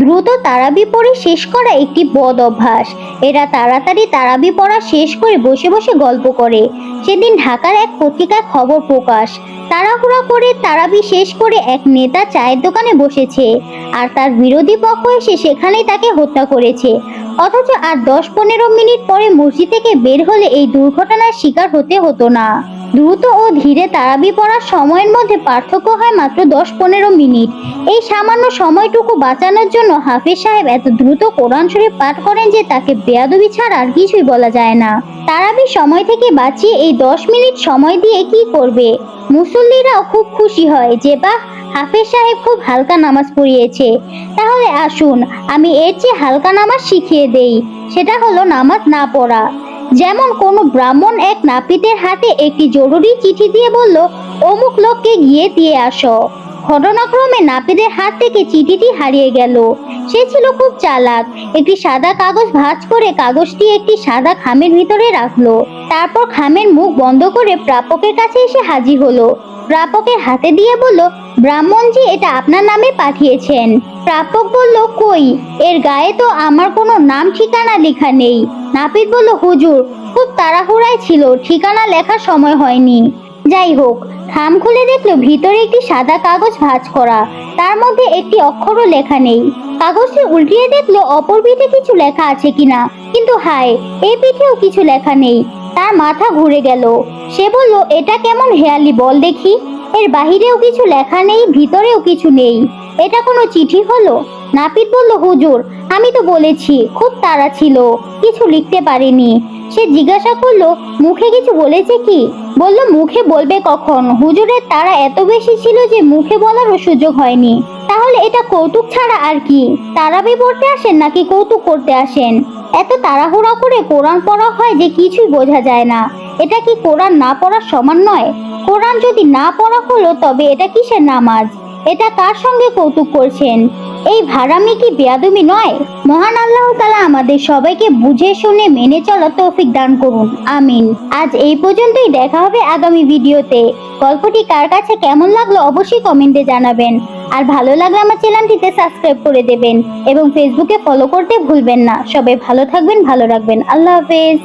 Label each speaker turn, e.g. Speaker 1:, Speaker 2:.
Speaker 1: দ্রুত তারাবি পড়ে শেষ করা একটি বদ অভ্যাস। এরা তাড়াতাড়ি তারাবি পড়া শেষ করে বসে বসে গল্প করে। সেদিন ঢাকার এক পত্রিকায় খবর প্রকাশ। তাড়াহুড়া করে তারাবি শেষ করে এক নেতা চায়ের দোকানে বসেছে। আর তার বিরোধী পক্ষ এসে সেখানেই তাকে হত্যা করেছে। অথচ আর দশ পনেরো মিনিট পরে মসজিদ থেকে বের হলে এই দুর্ঘটনার শিকার হতে হতো না। দ্রুত ও ধীরে তারাবি পড়ার সময়ের মধ্যে পার্থক্য হয় মাত্র দশ পনেরো মিনিট। এই সামান্য সময়টুকু বাঁচানোর জন্য হাফিজ সাহেব এত দ্রুত কোরআন শরীফ পাঠ করেন যে তাকে বেয়াদবি ছাড়া আর কিছুই বলা যায় না। তারাবি সময় থেকে বাঁচিয়ে এই দশ মিনিট সময় দিয়ে কি করবে? মুসল্লিরাও খুব খুশি হয় যে, বাহ হাফিজ সাহেব খুব হালকা নামাজ পড়িয়েছে। তাহলে আসুন, আমি এর চেয়ে হালকা নামাজ শিখিয়ে দেই। সেটা হলো নামাজ না পড়া। যেমন কোনো ব্রাহ্মণ এক নাপিতের হাতে একটি জরুরি চিঠি দিয়ে বলল, অমুক লোককে গিয়ে দিয়ে আসো। ঘটনাক্রমে নাপিতের হাত থেকে চিঠিটি হারিয়ে গেল। সে ছিল খুব চালাক। একটি সাদা কাগজ ভাঁজ করে কাগজটি একটি সাদা খামের ভিতরে রাখল। তারপর খামের মুখ বন্ধ করে প্রাপকের কাছে এসে হাজির হলো। প্রাপকের হাতে দিয়ে বলল ব্রাহ্মণজি এটা আপনার নামে পাঠিয়েছেন। প্রাপক বলল, কই? এর গায়ে তো আমার কোনো নাম ঠিকানা লেখা নেই। নাপিত বলল, হুজুর, খুব তাড়াহুড়ায় ছিল, ঠিকানা লেখার সময় হয়নি। যাই হোক খাম খুলে দেখল ভিতরে একটি সাদা কাগজ ভাঁজ করা। তার মধ্যে একটি অক্ষরও লেখা নেই। কাগজটি উল্টিয়ে দেখল, অপর পিঠে কিছু লেখা আছে কিনা? কিন্তু হায় এই পিঠেও কিছু লেখা নেই। তার মাথা ঘুরে গেল। সে বলল, এটা কেমন হেয়ালি বল দেখি? এর বাহিরেও কিছু লেখা নেই, ভিতরেও কিছু নেই। এটা কোনো চিঠি হলো? নাপিত বলল, হুজুর, আমি তো বলেছি, খুব তাড়া ছিল, কিছু লিখতে পারিনি। সে জিজ্ঞাসা করল, মুখে কিছু বলেছে কি? বলল, মুখে বলবে কখন? হুজুরের তারা এত বেশি ছিল যে মুখে বলারও সুযোগ হয়নি। তাহলে এটা কৌতুক ছাড়া আর কি? তারাবি পড়তে আসেন নাকি কৌতুক করতে আসেন? এত তাড়াহুড়া করে কোরআন পড়া হয় যে কিছুই বোঝা যায় না। এটা কি কোরআন না পড়ার সমান নয়? কোরআন যদি না পড়া হলো, তবে এটা কিসের নামাজ? এটা কার সঙ্গে কৌতুক করছেন? এই ভাড়ামি কি বেয়াদমি নয়? মহান আল্লাহ তালা আমাদের সবাইকে বুঝে শুনে মেনে চলা তৌফিক দান করুন। আমিন। আজ এই পর্যন্তই দেখা হবে আগামী ভিডিওতে। গল্পটি কার কাছে কেমন লাগল অবশ্যই কমেন্টে জানাবেন। আর ভালো লাগলে আমার চ্যানেলটিতে সাবস্ক্রাইব করে দেবেন। এবং ফেসবুকে ফলো করতে ভুলবেন না। সবাই ভালো থাকবেন, ভালো রাখবেন। আল্লাহ হাফেজ।